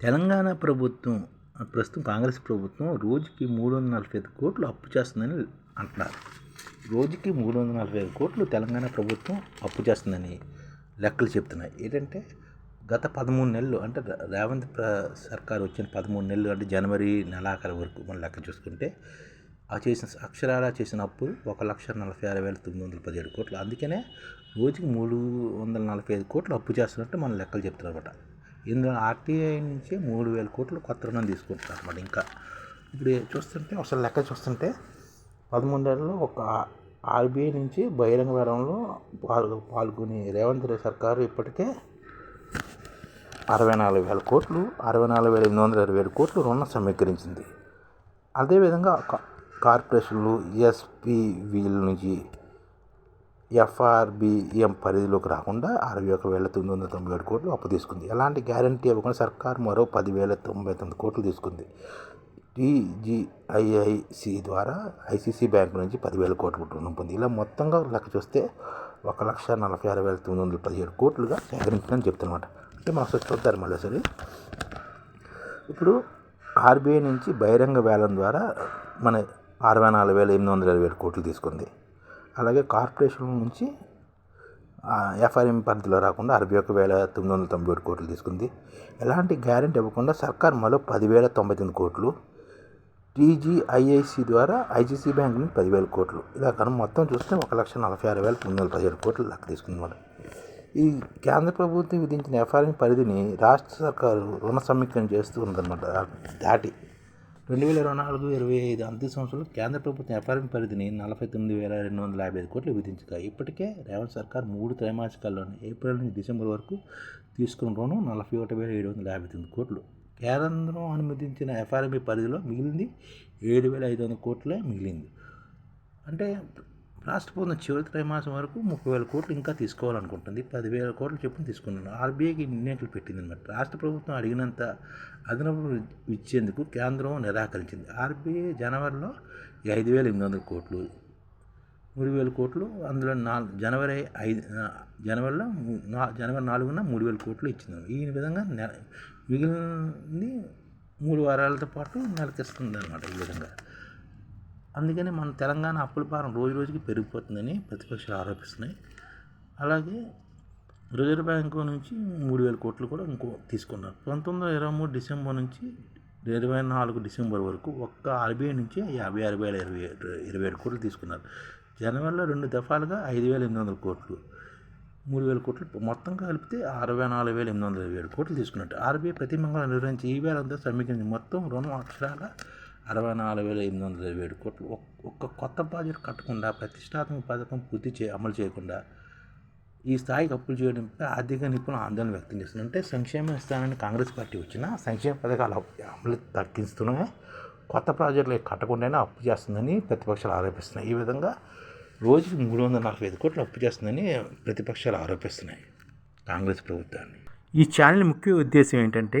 తెలంగాణ ప్రభుత్వం ప్రస్తుతం కాంగ్రెస్ ప్రభుత్వం రోజుకి మూడు వందల నలభై ఐదు కోట్లు అప్పు చేస్తుందని అంటున్నారు. రోజుకి మూడు వందల నలభై ఐదు కోట్లు తెలంగాణ ప్రభుత్వం అప్పు చేస్తుందని లెక్కలు చెప్తున్నాయి. ఏంటంటే గత పదమూడు నెలలు అంటే రేవంత్ ప్ర సర్కార్ వచ్చిన పదమూడు నెలలు అంటే జనవరి నెలాఖరు వరకు మనం లెక్క చూసుకుంటే ఆ చేసిన అక్షరాల చేసిన అప్పు ఒక లక్ష నలభై ఆరు వేల తొమ్మిది వందల పదిహేడు కోట్లు. అందుకనే రోజుకి మూడు వందల నలభై ఐదు కోట్లు అప్పు చేస్తున్నట్టు మన లెక్కలు చెప్తున్నారు అనమాట ఇందులో ఆర్టీఐ నుంచి మూడు వేల కోట్లు కొత్త రుణం తీసుకుంటున్నారు అనమాట ఇంకా. ఇప్పుడు చూస్తుంటే అసలు లెక్క చూస్తుంటే పదమూడేళ్ళలో ఒక ఆర్బీఐ నుంచి బహిరంగ వేలంలో పాల్గొ పాల్గొని రేవంత్ రెడ్డి సర్కారు ఇప్పటికే అరవై నాలుగు వేల కోట్లు అరవై నాలుగు వేల ఎనిమిది వందల ఇరవై ఏడు కోట్లు రుణం సమీకరించింది. అదేవిధంగా కార్పొరేషన్లు ఎస్పీవీల నుంచి ఎఫ్ఆర్బిఎం పరిధిలోకి రాకుండా అరవై ఒక వేల తొమ్మిది వందల తొంభై ఏడు కోట్లు అప్పు తీసుకుంది. ఎలాంటి గ్యారంటీ ఇవ్వకుండా సర్కార్ మరో పదివేల తొంభై తొమ్మిది కోట్లు తీసుకుంది. టీజీఐఐసి ద్వారా ఐసీసీ బ్యాంక్ నుంచి పదివేల కోట్లు రుణం పొంది. ఇలా మొత్తంగా లెక్క చూస్తే ఒక లక్ష నలభై ఆరు వేల తొమ్మిది వందల పదిహేడు కోట్లుగా సేకరించిందని చెప్తున్నమాట. అంటే మనం ఒకసారి చూద్దారు మళ్ళీ సరే ఇప్పుడు ఆర్బీఐ నుంచి బహిరంగ వేలం ద్వారా మన అరవై నాలుగు వేల ఎనిమిది వందల ఇరవై ఏడు కోట్లు తీసుకుంది. అలాగే కార్పొరేషన్ నుంచి ఎఫ్ఆర్ఎం పరిధిలో రాకుండా అరవై ఒక వేల తొమ్మిది వందల తొంభై ఏడు కోట్లు తీసుకుంది. ఎలాంటి గ్యారెంటీ ఇవ్వకుండా సర్కార్ మరో పదివేల తొంభై తొమ్మిది కోట్లు టీజీఐఐసి ద్వారా ఐసీసీ బ్యాంక్ నుంచి పదివేల కోట్లు. ఇలా కనుక మొత్తం చూస్తే ఒక లక్ష నలభై ఆరు వేల తొమ్మిది వందల పదిహేడు కోట్లు లెక్క తీసుకుందన్నమాట ఈ కేంద్ర ప్రభుత్వం విధించిన ఎఫ్ఆర్ఎం పరిధిని రాష్ట్ర సర్కారు రుణ సమీక్షణ చేస్తూ ఉందన్నమాట. దాటి రెండు వేల ఇరవై నాలుగు ఇరవై ఐదు అంత్య సంవత్సరంలో కేంద్ర ప్రభుత్వం ఎఫ్ఆర్ఎం పరిధిని నలభై తొమ్మిది వేల రెండు వందల యాభై ఐదు కోట్లు విధించగా ఇప్పటికే రేవంత్ సర్కార్ మూడు త్రైమాసికాల్లోనే ఏప్రిల్ నుంచి డిసెంబర్ వరకు తీసుకున్న రుణం నలభై ఒకటి వేల ఏడు వందల యాభై తొమ్మిది కోట్లు. కేంద్రం అనుమతించిన ఎఫ్ఆర్ఎంఈ పరిధిలో మిగిలింది ఏడు వేల ఐదు వందల కోట్లే మిగిలింది. అంటే రాష్ట్ర ప్రభుత్వం చివరి త్రైమాసం వరకు ముప్పై వేల కోట్లు ఇంకా తీసుకోవాలనుకుంటుంది. పదివేల కోట్లు చొప్పున తీసుకున్నాను. ఆర్బీఐకి నిర్ణయాలు పెట్టింది అనమాట రాష్ట్ర ప్రభుత్వం అడిగినంత అదనపు ఇచ్చేందుకు కేంద్రం నిరాకరించింది. ఆర్బీఐ జనవరిలో ఐదు వేల ఎనిమిది వందల కోట్లు మూడు వేల కోట్లు అందులో నాలుగు జనవరి ఐదు జనవరిలో జనవరి నాలుగున మూడు వేల కోట్లు ఇచ్చింది. ఈ విధంగా నెల మిగిలింది మూడు వారాలతో పాటు నెలకిస్తుంది అనమాట ఈ విధంగా. అందుకని మన తెలంగాణ అప్పుల భారం రోజు రోజుకి పెరిగిపోతుందని ప్రతిపక్షాలు ఆరోపిస్తున్నాయి. అలాగే రిజర్వ్ బ్యాంకు నుంచి మూడు వేల కోట్లు కూడా ఇంకో తీసుకున్నారు. పంతొమ్మిది వందల ఇరవై మూడు డిసెంబర్ నుంచి ఇరవై నాలుగు డిసెంబర్ వరకు ఒక్క ఆర్బీఐ నుంచి యాభై ఆరు వేల ఇరవై ఇరవై ఏడు కోట్లు తీసుకున్నారు. జనవరిలో రెండు దఫాలుగా ఐదు వేల ఎనిమిది వందల కోట్లు మూడు వేల కోట్లు మొత్తం కలిపితే అరవై నాలుగు వేల ఎనిమిది వందల ఇరవై ఏడు కోట్లు తీసుకున్నట్టు. ఆర్బీఐ ప్రతి మంగళం నిర్వహించి ఈ వేలంతా సమీకరించి మొత్తం రుణం అక్షరాల అరవై నాలుగు వేల ఎనిమిది వందల ఇరవై ఏడు కోట్లు. ఒక్క కొత్త ప్రాజెక్ట్ కట్టకుండా ప్రతిష్టాత్మక పథకం పూర్తి చే అమలు చేయకుండా ఈ స్థాయికి అప్పులు చేయడంపై ఆర్థిక నిపుణులు ఆందోళన వ్యక్తం చేస్తున్నారు. అంటే సంక్షేమ స్థానాన్ని కాంగ్రెస్ పార్టీ వచ్చిన సంక్షేమ పథకాలు అమలు తగ్గిస్తూనే కొత్త ప్రాజెక్టులు కట్టకుండానే అప్పు చేస్తుందని ప్రతిపక్షాలు ఆరోపిస్తున్నాయి. ఈ విధంగా రోజుకి మూడు వందల నలభై ఐదు కోట్లు అప్పు చేస్తుందని ప్రతిపక్షాలు ఆరోపిస్తున్నాయి కాంగ్రెస్ ప్రభుత్వాన్ని. ఈ ఛానల్ ముఖ్య ఉద్దేశం ఏంటంటే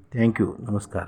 ಥ್ಯಾಂಕ್ ಯು ನಮಸ್ಕಾರ